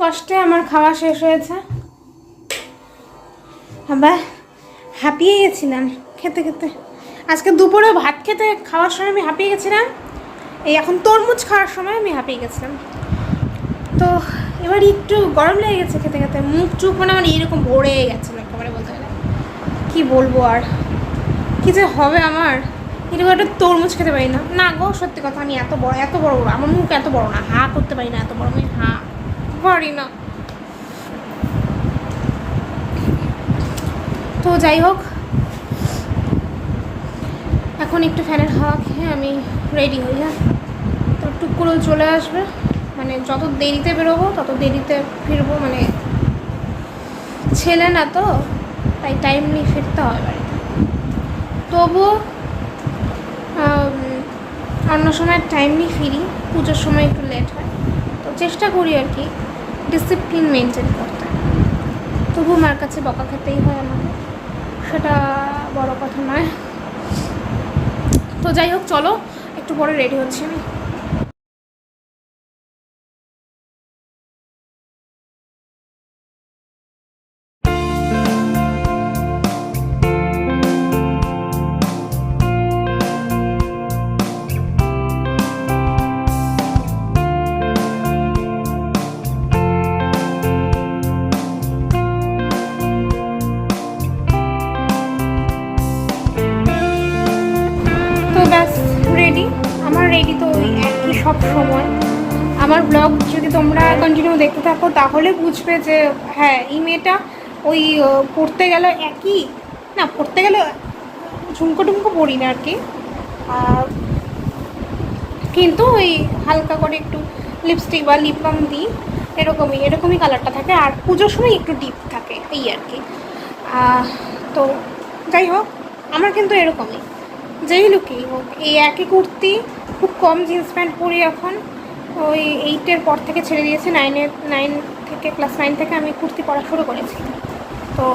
কষ্টে আমার খাওয়া শেষ হয়েছে। আবার হাঁপিয়ে গেছিলাম খেতে খেতে। আজকে দুপুরে ভাত খেতে খাওয়ার সময় আমি হাঁপিয়ে গেছিলাম। এই এখন তরমুজ খাওয়ার সময় আমি হাঁপিয়ে গেছিলাম। তো এবার একটু গরম লেগে গেছে খেতে খেতে। মুখ চুপ মানে আমার এরকম ভরে গেছিল একেবারে বলতে গেলে। কী বলব আর? কী যে হবে আমার? এরকম একটা তরমুজ খেতে পারি না। না গো, সত্যি কথা আমি এত বড় এত বড়, আমার মুখ এত বড় না, হা করতে পারি না এত বড়, আমি হা। পারি না। তো যাই হোক এখন একটু ফ্যানের হাওয়া খেয়ে আমি রেডি হই হ্যাঁ। তো টুক করে চলে আসবে। মানে যত দেরিতে বেরোবো তত দেরিতে ফিরবো। মানে ছেলে না তো তাই টাইম নিয়ে ফিরতে হয় বাড়িতে। আম, অন্য সময় টাইম নিয়ে ফিরি। পুজোর সময় একটু লেট হয়। তো চেষ্টা করি আর কি। ডিসিপ্লিন মেনটেন করতে। তবু মার কাছে বকা খেতেই হয় আমাকে। সেটা বড় কথা নয়। তো যাই হোক, চলো, একটু পরে রেডি হচ্ছি আমি। কন্টিনিউ দেখতে থাকো, তাহলে বুঝবে যে হ্যাঁ এই মেয়েটা ওই পড়তে গেলে একই, না, পড়তে গেলে, ঝুমকো টুমকো পড়ি না আর কি। কিন্তু ওই হালকা করে একটু লিপস্টিক বা লিপ বাম দিই, এরকমই এরকমই কালারটা থাকে। আর পুজোর সময় একটু ডিপ থাকে, এই আর কি। তো যাই হোক, আমার কিন্তু এরকমই। যেই লুকই হোক, এই একই কুর্তি, খুব কম জিন্স প্যান্ট পরি এখন। ওই এইটের পর থেকে ছেড়ে দিয়েছি নাইনের নাইন থেকে ক্লাস নাইন থেকে আমি কুর্তি পরা শুরু করেছি। তো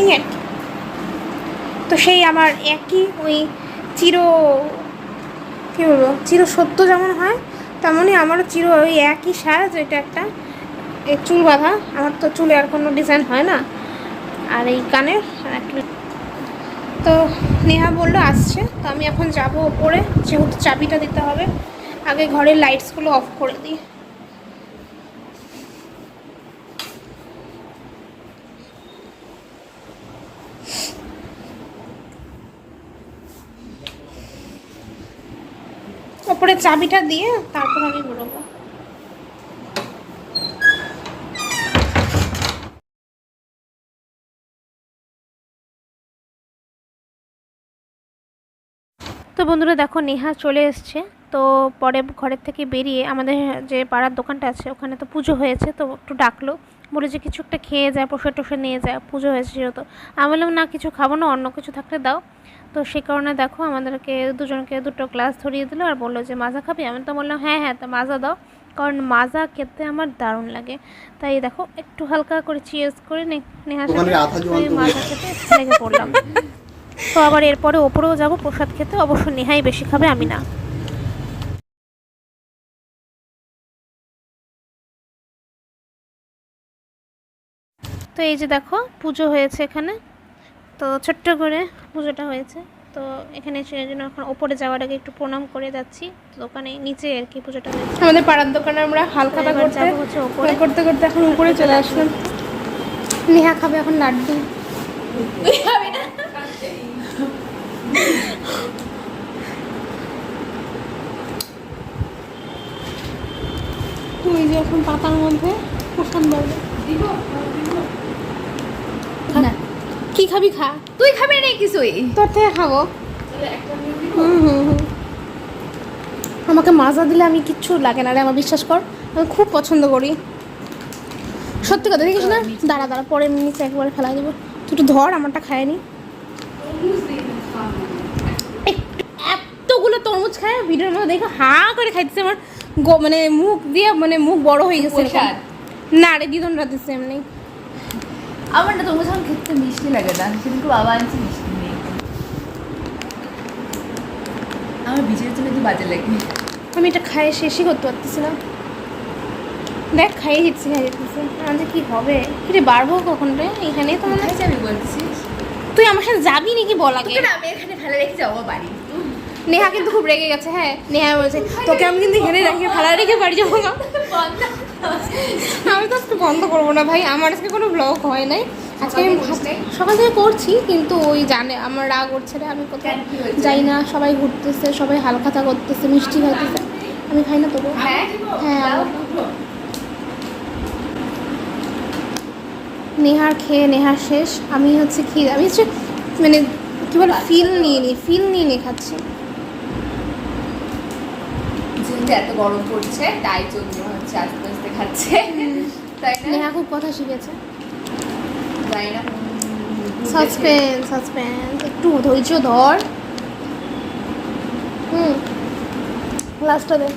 এই আর কি। তো সেই আমার একই ওই চির, কী বলব, চির সত্য যেমন হয়, তেমনই আমারও চির ওই একই সাজ, এটা একটা চুল বাঁধা, আমার তো চুলে আর কোনো ডিজাইন হয় না। আর এই কানের একটা তো নেহা বলল, আসছে। তো আমি এখন যাব ওপরে, যেহেতু চাবিটা দিতে হবে। আগে ঘরের লাইটসগুলো অফ করে দিই। ওপরে চাবিটা দিয়ে তারপর আমি বেরোবো। তো বন্ধুরা দেখো নেহা চলে এসছে। তো পরে ঘরের থেকে বেরিয়ে আমাদের যে পাড়ার দোকানটা আছে ওখানে তো পুজো হয়েছে তো একটু ডাকলো। বলে যে কিছু একটা খেয়ে যায় প্রসাদ টসাদ নিয়ে যায় পুজো হয়েছে যেহেতু। আমি বললাম না কিছু খাব না অন্য কিছু থাকলে দাও। তো সেই কারণে দেখো আমাদেরকে দুজনকে দুটো গ্লাস ধরিয়ে দিল আর বলল যে মাজা খাবি? আমি তো বললাম হ্যাঁ হ্যাঁ তো মাজা দাও কারণ মাজা খেতে আমার দারুণ লাগে। তাই দেখো একটু হালকা করে চিয়ার্স করে নে- নেহার সাথে মাজা খেতে লেগে পড়লাম। তো আবার এরপরে ওপরেও যাব প্রসাদ খেতে। অবশ্য নেহাই বেশি খাবে আমি না। তো এই যে দেখো পুজো হয়েছে এখানে। তো ছোট্ট করে পুজোটা হয়েছে। তো এখানে সেই জন্য এখন ওপরে যাওয়ার আগে একটু প্রণাম করে যাচ্ছি। দোকানে নিচে আর কি পুজোটা হয়েছে। আমাদের পাড়ার দোকানে আমরা হালকা তো এবার যাব হচ্ছে ওপরে। করতে করতে এখন উপরে চলে আসলাম। নেহা খাবে এখন লাড্ডু। পাতার মধ্যে বাড়বে কি খাবি খা। তুই খাবি না কিছুই। তোর থেকে খাব। হুম হুম হুম। আমাকে মাজা দিলে আমি কিচ্ছু লাগে না রে আমার বিশ্বাস কর। আমি খুব পছন্দ করি। সত্যি কথা দেখিস না? দাঁড়া দাঁড়া পরে নিচে একবারে ফেলা দেবো। তুই একটু ধর আমারটা খায়নি একটু এতগুলো তরমুজ খায় ভিডিওর মধ্যে দেখো হা করে খাইতেছে আমার। মানে মুখ দিয়ে মানে মুখ বড় হয়ে গেছে না রে দিদন রাতে রাতেছে এমনি। আমার না তোমার যখন খেতে মিষ্টি লাগে না সেদিনকে বাবা আনছে মিষ্টি নেই আমার বিজের জন্য একটু বাজে লাগে। আমি এটা খাই শেষই করতে পারতেছি না। দেখ খাইয়ে দিচ্ছি খাইয়ে দিচ্ছি। আমাদের কি হবে? কি রে বাড়বো কখন রে? এখানে তো মনে হয় যাবি বলছিস? তুই আমার সাথে যাবি নাকি বল আগে? আমি এখানে ফেলে রেখে যাব বাড়ি। নেহা কিন্তু খুব রেগে গেছে হ্যাঁ নেহা বলছে তোকে আমি কিন্তু এখানে রেখে ফেলা রেখে বাড়ি যাব না। আমি তো আজকে বন্ধ করব না ভাই আমার আজকে কোনো ব্লগ হয় নাই। আজকে আমি সকাল থেকে? করছি কিন্তু ওই জানে আমার রাগ করছে রে আমি কোথাও? যাই না সবাই ঘুরতেছে সবাই হালখাতা করতেছে মিষ্টি খাইতেছে। আমি খাই না তবু হ্যাঁ? হ্যাঁ নেহার খেয়ে নেহার শেষ। আমি হচ্ছে খেয়ে আমি হচ্ছে মানে কী বলে ফিল নিয়ে নিই ফিল নিয়ে নিয়ে খাচ্ছি যেহেতু এত গরম পড়ছে তাই জন্য হচ্ছে আস্তে আস্তে খাচ্ছে। তাই না? নেহা খুব কথা শিখেছে। তাই না? সাসপেন্স সাসপেন্স একটু ধৈর্য ধর। হুম। লাস্টটা দে।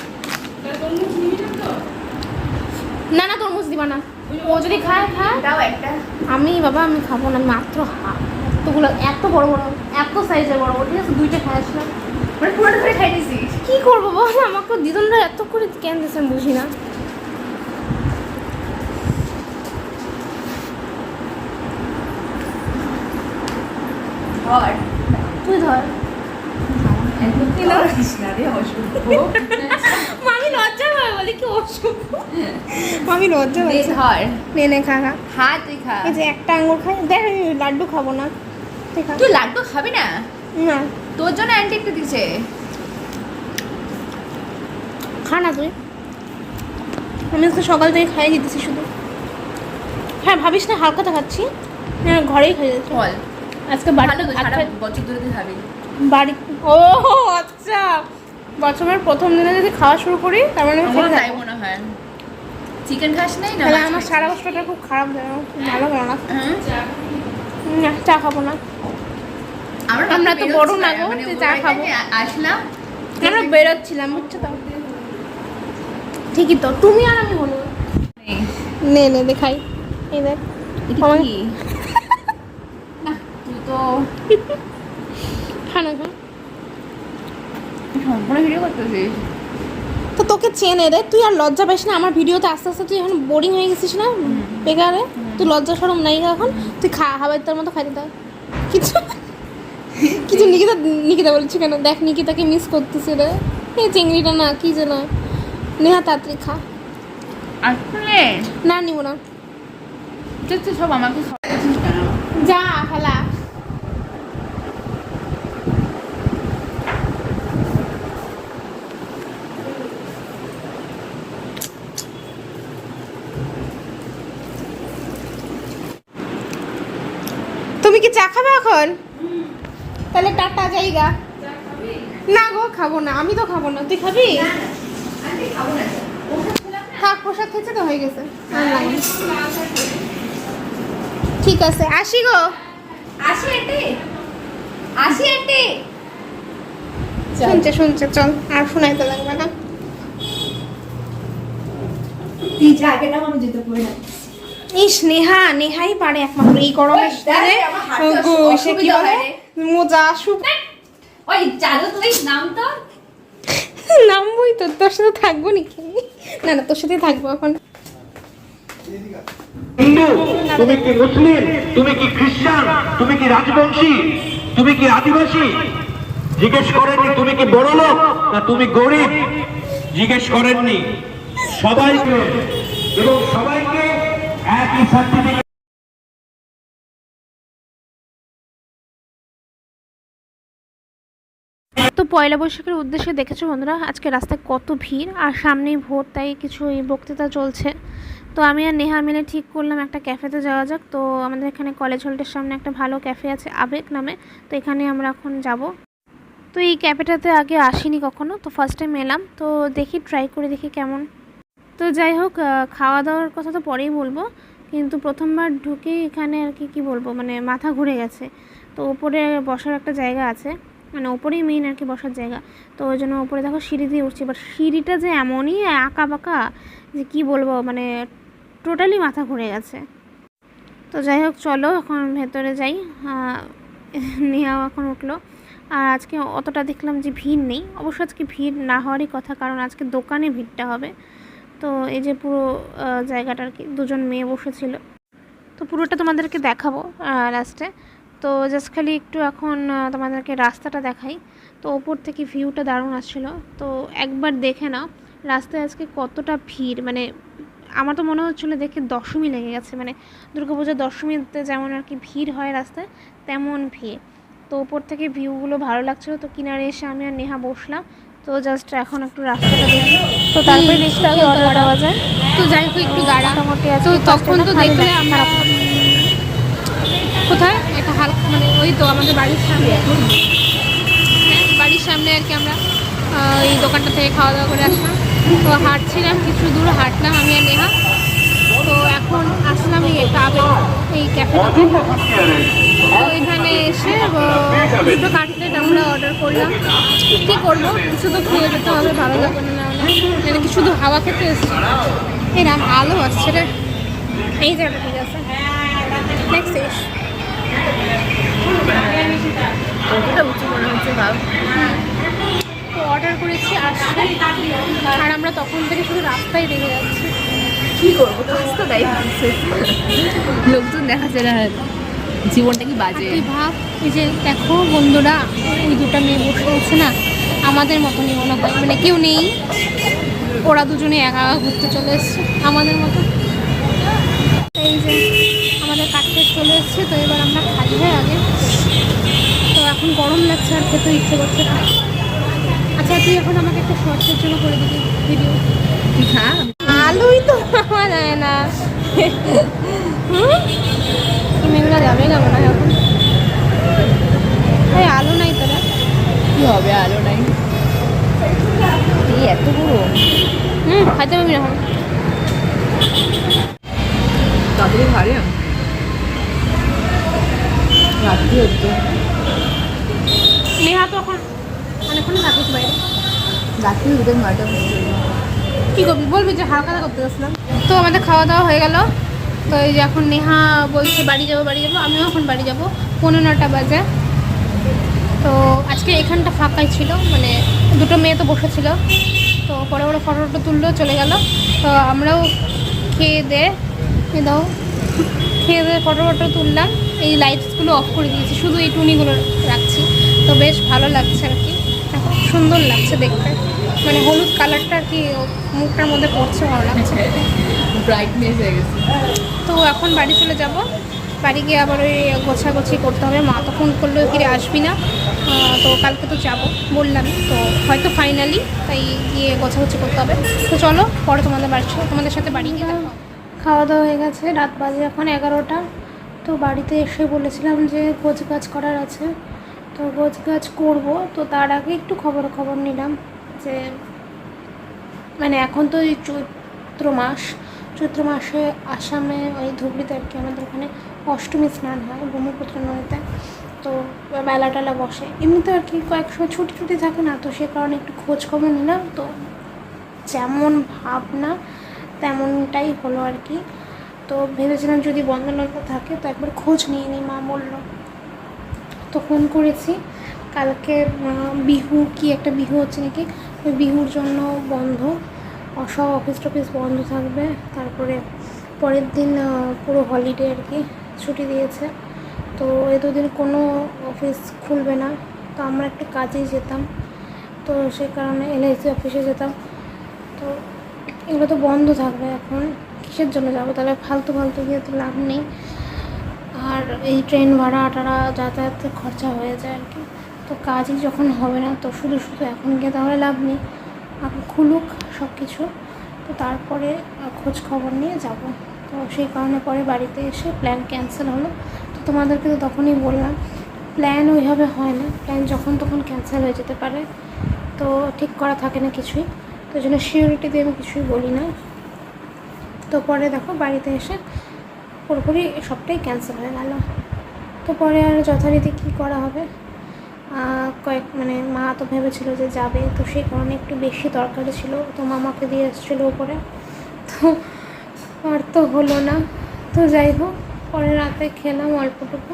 না না তরমুজ দিবা না। ও যদি খায় খায়। দাও একটা। আমি বাবা আমি খাব না মাত্র হাফ এতগুলো এত বড় বড় এত সাইজের বড় বড়। ঠিক আছে দুইটা খাই আসলাম। মানে পুরোটা ধরে খাই দিছিস কি করব বল? আমাকে দিদনরা এত করে কেন দিয়েছেন বুঝি না। ধর। তুই ধর। মামি লজ্জা হয় বলে কি মামি লজ্জা ধর। খা খা। খা তুই খা। এই যে একটা আঙুর খাই দেখ লাড্ডু খাব না। তুই তুই লাড্ডু খাবি না? না। তোর জন্য আন্টি একটু দিছে। খা না তুই। আমি আজকে সকাল থেকে খাইয়ে দিতেছি শুধু। হ্যাঁ ভাবিস না হালকাটা খাচ্ছি। হ্যাঁ ঘরেই খাই যাচ্ছি বল। আজকে ভালো বছর ধরে তুই খাবি। বাড়ি ও আচ্ছা। বছরের প্রথম দিনে যদি খাওয়া শুরু করি তার মানে আমি আমারও তাই মনে হয়। চিকেন খাস নাই না তাহলে আমার সারা বছরটা খুব খারাপ আমার ভালো না। হুম? না চা খাব না। আমরা তো বড় না গো, মানে চা খাব। আসলাম আমরা বেরোচ্ছিলাম বুঝছ তো? ঠিকই তো তুমি আর আমি হলো নে। নে দেখাই এই দেখ। তো খানা খা। সম্পূর্ণ ভিডিও করতেছিস? তো তোকে চেনে রে তুই আর লজ্জা পাইস না আমার ভিডিওতে আস্তে আস্তে তুই এখন বোরিং হয়ে গেছিস না? বেকারে তুই লজ্জা সরম নাই এখন? তুই খা হাবাই তোর মতো খাইতে দাও কিছু কিছু নিকিতা নিকিতা বলছি কেন? দেখ নিকিতাকে মিস করতেছে রে। এই চিংড়িটা না কি যেন। নেহা তাড়াতাড়ি খা। আসলে? না নিব না। দেখছিস সব আমাকে যা খালা। তুমি কি চা খাবে এখন? তাহলে টাটা জায়গা। না গো খাব না। আমি তো খাব না। তুই খাবি? তো। থাক পোশাক খেয়েছে তো হয়ে গেছে। ঠিক আছে। আসি গো। আসি আন্টি। আসি আন্টি। শুনছে শুনছে। চল। আর শোনাইতে লাগবে না। ইস নেহা নেহাই পারে একমাত্র। এই গরমের ওই, দেখ, দিনে। আমার হাঁটতে গো, অসু- সে কি বলে? হয় মোজা সুপ ওই চালু তুই নাম তো নামবই তো তোর সাথে থাকব নাকি? না না তোর সাথে থাকব এখন। হিন্দু তুমি কি মুসলিম? তুমি কি খ্রিস্টান? তুমি কি রাজবংশী? তুমি কি আদিবাসী? জিজ্ঞেস করেননি তুমি কি বড় লোক? না তুমি গরিব? জিজ্ঞেস করেননি। সবাইকে এবং সবাইকে একই সার্টিফিকেট তো পয়লা বৈশাখের উদ্দেশ্যে দেখেছ বন্ধুরা, আজকে রাস্তায় কত ভিড় আর সামনেই ভোট তাই কিছু এই বক্তৃতা চলছে। তো আমি আর নেহা মিলে ঠিক করলাম একটা ক্যাফেতে যাওয়া যাক। তো আমাদের এখানে কলেজ হলটের সামনে একটা ভালো ক্যাফে আছে, আবেগ নামে। তো এখানে আমরা এখন যাব। তো এই ক্যাফেটাতে আগে আসিনি কখনো, তো ফার্স্ট টাইম এলাম। তো দেখি ট্রাই করে দেখি কেমন। তো যাই হোক খাওয়া দাওয়ার কথা তো পরেই বলব, কিন্তু প্রথমবার ঢুকে এখানে আর কি, কী বলব মানে মাথা ঘুরে গেছে। তো ওপরে বসার একটা জায়গা আছে। মানে ওপরেই মেইন আর কি বসার জায়গা। তো ওই জন্য ওপরে দেখো সিঁড়ি দিয়ে উঠছি। বাট সিঁড়িটা যে এমনই আঁকা বাঁকা যে কি বলব মানে টোটালি মাথা ঘুরে গেছে। তো যাই হোক, চলো এখন ভেতরে যাই। নেহাও এখন উঠল। আর আজকে অতটা দেখলাম যে ভিড় নেই। অবশ্য আজকে ভিড় না হওয়ারই কথা, কারণ আজকে দোকানে ভিড়টা হবে। তো এই যে পুরো জায়গাটা আর কি, দুজন মেয়ে বসেছিল। তো পুরোটা তোমাদেরকে দেখাবো লাস্টে তো জাস্ট খালি একটু এখন তোমাদেরকে রাস্তাটা দেখাই। তো ওপর থেকে ভিউটা দারুণ আসছিল। তো একবার দেখে নাও রাস্তায় আজকে কতটা ভিড় মানে আমার তো মনে হচ্ছিল দেখে দশমী লেগে গেছে। মানে দুর্গাপূজার দশমীতে যেমন আর কি ভিড় হয় রাস্তায় তেমন ভিড়। তো ওপর থেকে ভিউগুলো ভালো লাগছিল। তো কিনারে এসে আমি আর নেহা বসলাম। তো জাস্ট এখন একটু রাস্তাটা দেখি। তো তারপরে নেক্সট আগে অর্ডার দেওয়া যায়। তো যাই হোক একটু দাঁড়া। মোটামুটি আজকে তখন তো দেখলে আমরা খারাপ না। কোথায় এটা হালকা মানে ওই তো আমাদের বাড়ির সামনে। হ্যাঁ বাড়ির সামনে আর কি আমরা এই দোকানটা থেকে খাওয়া দাওয়া করে আসলাম। তো হাঁটছিলাম, কিছু দূর হাঁটলাম আমি আর নেহা। তো এখন আসলাম এই ক্লাবে এই ক্যাফেটাতে তো এখানে এসে দুটো কাটলেট আমরা অর্ডার করলাম। কী করব? কিছু তো খেয়ে যেতে হবে, ভালো লাগবে না মানে কি শুধু হাওয়া খেতে এসছি। এরম আলো আসছে রে। এই জায়গাটা ঠিক আছে। নেক্সট শেষ তো অর্ডার করেছি আসছে আর আমরা তখন থেকে শুধু রাস্তায় দেখে যাচ্ছি। কি করব? লোকজন দেখাচ্ছে না। জীবনটা কি বাজে? তুই ভাব এই যে দেখো বন্ধুরা ওই দুটো মেয়ে বসে আছে না আমাদের মতনই মনে হয়। মানে কেউ নেই ওরা দুজনে একা একা ঘুরতে চলে এসছে আমাদের মতো। এই যে আমাদের কাঠতে চলে এসছে তো এবার আমরা খাই হয়ে আগে। তো এখন গরম লাগছে আর খেতে ইচ্ছে করছে না। আচ্ছা তুই এখন আমাকে একটা শর্টসের জন্য করে দিবি ভিডিও খা আলুই তো পাওয়া যায় না। হুম? মেয়েগুলো যাবে না মনে হয় এখন। এই আলু নাই তোরা কি হবে আলো নাই? এই এত বড় হুম খাইতে পারবি এখন। তাড়াতাড়ি ভারে রাত্রি হচ্ছে। নেহা তো এখন অনেকক্ষণ থাকিস বাইরে? রাত্রি হতে নয়টা কি করবি? বলবি যে হালকা করতে গেছিলাম তো আমাদের খাওয়া দাওয়া হয়ে গেল। তো এই যে এখন নেহা বলছে বাড়ি যাব বাড়ি যাব। আমিও এখন বাড়ি যাব। পনেরো নটা বাজে। তো আজকে এখানটা ফাঁকাই ছিল। মানে দুটো মেয়ে তো বসেছিল। তো পরে ওরা ফটো টটো তুললেও চলে গেল। তো আমরাও খেয়ে দে দাও খেয়ে দিয়ে ফটো ফটো তুললাম। এই লাইটসগুলো অফ করে দিয়েছি। শুধু এই টুনিগুলো রাখছি। তো বেশ ভালো লাগছে। সুন্দর লাগছে দেখতে। মানে হলুদ কালারটা আর কি মুখটার মধ্যে পড়ছে ভালো লাগছে ব্রাইটনেস হয়ে গেছে। তো এখন বাড়ি চলে যাব। বাড়ি গিয়ে আবার ওই গোছাগুছি করতে হবে। মা তো ফোন করলেও ফিরে আসবি না। তো কালকে তো যাব বললাম। তো হয়তো ফাইনালি তাই গিয়ে গোছাগুছি করতে হবে। তো চলো পরে তোমাদের বাড়ি তোমাদের সাথে বাড়ি গিয়ে দেখা খাওয়া দাওয়া হয়ে গেছে। রাত বাজে এখন এগারোটা। তো বাড়িতে এসে বলেছিলাম যে গোছ গাছ করার আছে। তো গোছ গাছ করব, তো তার আগে একটু খবর খবর নিলাম যে মানে এখন তো এই চৈত্র মাস, চৈত্র মাসে আসামে ওই ধুবড়িতে আর কি আমাদের ওখানে অষ্টমী স্নান হয় ব্রহ্মপুত্র নদীতে, তো মেলা টেলা বসে। এমনিতে আর কি কয়েক সময় ছুটি ছুটি থাকে না, তো সে কারণে একটু খোঁজ খবর নিলাম, তো যেমন ভাবনা তেমনটাই হলো আর কি। তো ভেবেছিলাম যদি বন্ধ টন্ধ থাকে, তো একবার খোঁজ নিয়ে নিই, মা বলল। তো ফোন করেছি। কালকে বিহু কি একটা বিহু হচ্ছে নাকি? ওই বিহুর জন্য বন্ধ। সব অফিস টফিস বন্ধ থাকবে। তারপরে পরের দিন পুরো হলিডে আর কি ছুটি দিয়েছে। তো এই দুদিন কোনো অফিস খুলবে না। তো আমরা একটা কাজেই যেতাম। তো সে কারণে এলআইসি অফিসে যেতাম। তো এগুলো তো বন্ধ থাকবে এখন। কিসের জন্য যাব? তাহলে ফালতু ফালতু গিয়ে তো লাভ নেই। আর এই ট্রেন ভাড়া টাড়া যাতায়াতের খরচা হয়ে যায় আর কি। তো কাজই যখন হবে না, তো শুধু শুধু এখন গিয়ে তাহলে লাভ নেই। এখন খুলুক সব কিছু তো তারপরে খোঁজ খবর নিয়ে যাব। তো সেই কারণে পরে বাড়িতে এসে প্ল্যান ক্যান্সেল হলো। তো তোমাদেরকে তো তখনই বললাম প্ল্যান ওইভাবে হয় না। প্ল্যান যখন তখন ক্যান্সেল হয়ে যেতে পারে। তো ঠিক করা থাকে না কিছুই। তো জন্য সিওরিটি দিয়ে আমি কিছুই বলি না। তো পরে দেখো বাড়িতে এসে পুরোপুরি সবটাই ক্যান্সেল হয়ে গেল। তো পরে আর যথারীতি কী করা হবে? কয়েক মানে মা তো ভেবেছিল যে যাবে, তো সেই কারণে একটু বেশি দরকারি ছিল। তো মামাকে দিয়ে এসেছিল উপরে। তো আর তো হলো না। তো যাই হোক পরে রাতে খেলাম অল্পটুকু।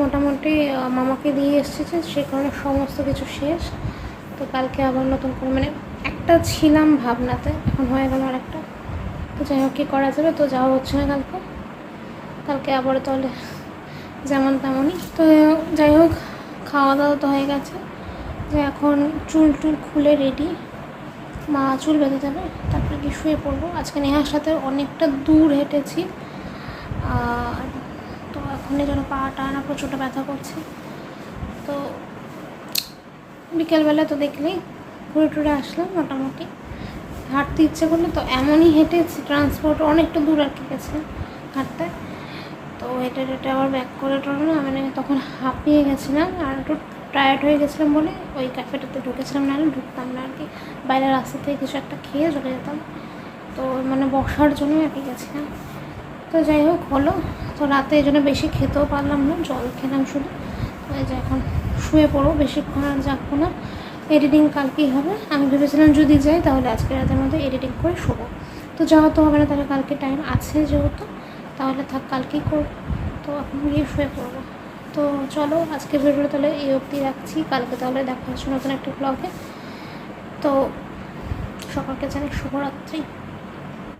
মোটামুটি মামাকে দিয়ে এসেছে, সে কারণে সমস্ত কিছু শেষ। তো কালকে আবার নতুন করে মানে একটা ছিলাম ভাবনাতে, এখন হয়ে গেল আর একটা তো যাই হোক, কী করা যাবে? তো যাওয়া হচ্ছে না কালকে। কালকে আবার তাহলে যেমন তেমনই। তো যাই হোক খাওয়া দাওয়া তো হয়ে গেছে। যে এখন চুল টুল খুলে রেডি মা চুল বেঁধে যাবে তারপরে কি শুয়ে পড়ব। আজকে নেহার সাথে অনেকটা দূর হেঁটেছি। আর তো এখন এই জন্য পাটা না প্রচুরটা ব্যথা করছে। তো বিকেলবেলা তো দেখলেই ঘুরে টুরে আসলাম মোটামুটি। হাঁটতে ইচ্ছে করল তো এমনই হেঁটেছি ট্রান্সপোর্ট অনেকটা দূর আর কি গেছে হাঁটতে। এটা হেঁটে আবার ব্যাক করে টলো না মানে তখন হাঁপিয়ে গেছিলাম আর একটু টায়ার্ড হয়ে গেছিলাম বলে ওই ক্যাফেটাতে ঢুকেছিলাম, নাহলে ঢুকতাম না আর কি বাইরের রাস্তা থেকে কিছু একটা খেয়ে চলে যেতাম। তো মানে বসার আর কি গেছিলাম। তো যাই হোক, হলো। তো রাতে এই জন্য বেশি খেতেও পারলাম না, জল খেলাম শুধু। যে এখন শুয়ে পড়ব বেশিক্ষণ আর যাব না। এডিটিং কালকেই হবে। আমি ভেবেছিলাম যদি যাই তাহলে আজকে রাতের মধ্যে এডিটিং করে শোবো। তো যাওয়া তো হবে না, তাহলে কালকে টাইম আছে যেহেতু। তাহলে থাক, কালকেই করব। তো এখন গিয়ে শুয়ে পড়ব। তো চলো আজকে ভিডিওটা তাহলে এই অবধি রাখছি। কালকে তাহলে দেখা হচ্ছে নতুন একটা ব্লগে তো সকলকে জানি শুভরাত্রি।